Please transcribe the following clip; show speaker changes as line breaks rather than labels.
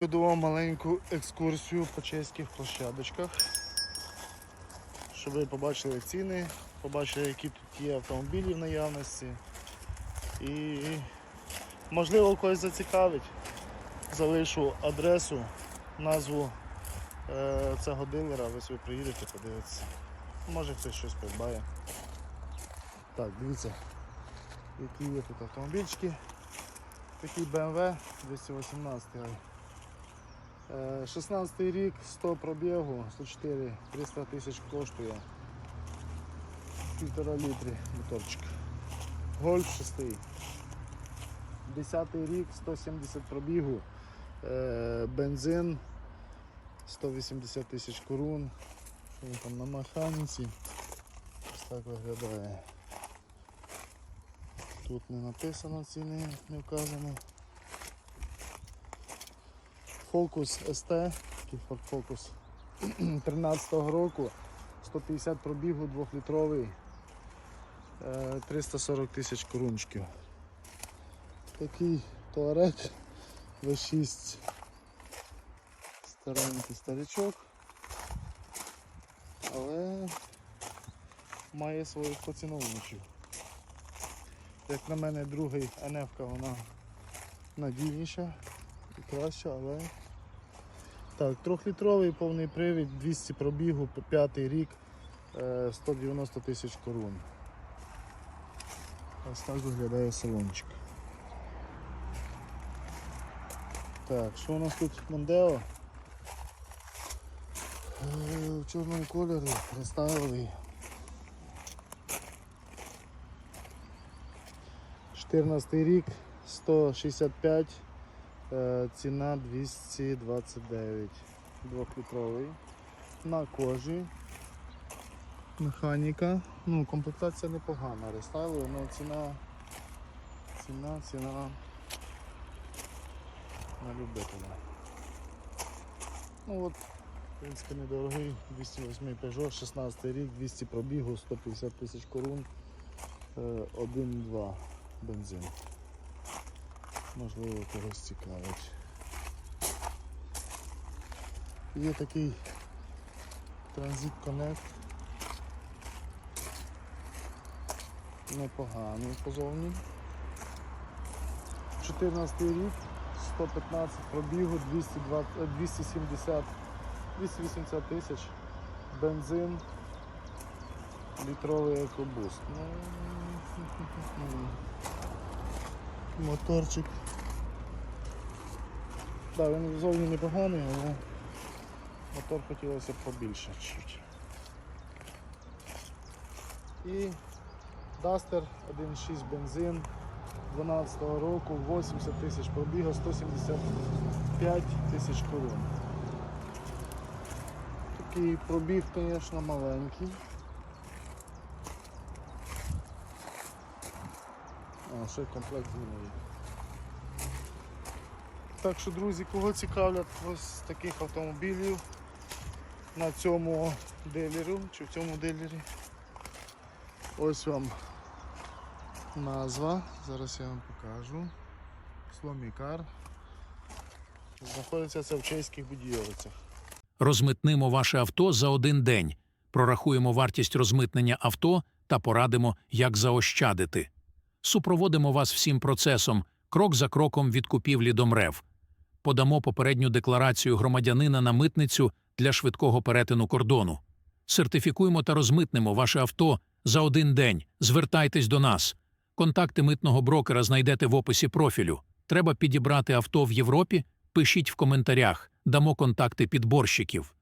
Веду вам маленьку екскурсію по чеських площадочках, щоб ви побачили ціни, побачили, які тут є автомобілі в наявності. І можливо когось зацікавить. Залишу адресу, назву е, цього дилера, ви собі приїдете, подивитися. Може хтось щось придбає. Так, дивіться, які є тут автомобільчики. Такий BMW 218. Е, 16 рік, 100 пробігу, 104, 300 тисяч коштує. Півтора літрі моторчик. Гольф 6. 10 рік, 170 пробігу, е, бензин, 180 тисяч корун. Він там на механіці? Ось так виглядає. Тут не написано ціни, не вказано. Focus ST, такий Ford Focus 13-го року, 150 пробігу, 2-літровий, е, 340 тисяч корунчиків. Такий туарек V6 старенький старичок, але має своїх поціновувачів. Як на мене, другий НФ вона надійніша і краща, але так, трьохлітровий повний привід, 200 пробігу, п'ятий рік, е, 190 тисяч корун. Ось так виглядає салончик. Так, що у нас тут Мондео? Е, В чорному кольорі представили. 14 рік, 165, е, ціна 229, двохлітровий. На кожі. Механіка. Ну, комплектація непогана, рестайлова, але ціна, ціна, ціна на любителя. Ну от, в принципі, недорогий, 208 Peugeot, 16 рік, 200 пробігу, 150 тисяч корун, е, 1,2 бензин. Можливо, когось цікавить. Є такий Transit Connect. Непоганий позовні. 14 рік, 115 пробігу, 220, е, 270, 280 тисяч, бензин, літровий екобуст. Ну, моторчик. Так, він зовні непоганий, але мотор хотілося побільше чуть. І Duster 1.6 бензин 12 року, 80 тисяч пробіга, 175 тисяч корон. Такий пробіг, звісно, маленький. А, ще комплект зимовий. Так що, друзі, кого цікавлять ось таких автомобілів на цьому дилеру чи в цьому дилері. Ось вам назва. Зараз я вам покажу. Сломікар. Знаходиться це в чеських будівелицях.
Розмитнимо ваше авто за один день, прорахуємо вартість розмитнення авто та порадимо, як заощадити. Супроводимо вас всім процесом, крок за кроком від купівлі до МРЕВ. Подамо попередню декларацію громадянина на митницю для швидкого перетину кордону. Сертифікуємо та розмитнемо ваше авто за один день. Звертайтесь до нас. Контакти митного брокера знайдете в описі профілю. Треба підібрати авто в Європі? Пишіть в коментарях, дамо контакти підборщиків.